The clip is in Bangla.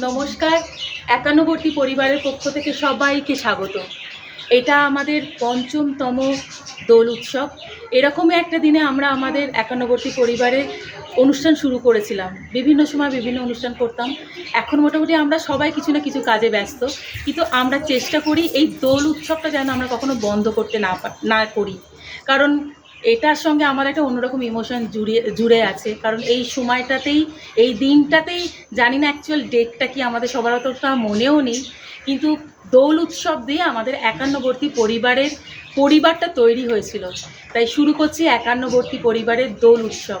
নমস্কার, একান্নবর্তী পরিবারের পক্ষ থেকে সবাইকে স্বাগত। এটা আমাদের পঞ্চমতম দোল উৎসব। এরকমই একটা দিনে আমরা আমাদের একান্নবর্তী পরিবারে অনুষ্ঠান শুরু করেছিলাম। বিভিন্ন সময় বিভিন্ন অনুষ্ঠান করতাম। এখন মোটামুটি আমরা সবাই কিছু না কিছু কাজে ব্যস্ত। কিন্তু আমরা চেষ্টা করি এই দোল উৎসবটা যেন আমরা কখনো বন্ধ করতে না না করি। কারণ এটার সঙ্গে আমার একটা অন্যরকম ইমোশন জুড়ে জুড়ে আছে। কারণ এই সময়টাতেই, এই দিনটাতেই, জানি না অ্যাকচুয়াল ডেটটা কি, আমাদের সবার অতটা মনেও নেই। কিন্তু দোল উৎসব দিয়ে আমাদের একান্নবর্তী পরিবারের পরিবারটা তৈরি হয়েছিল। তাই শুরু করছি একান্নবর্তী পরিবারের দোল উৎসব।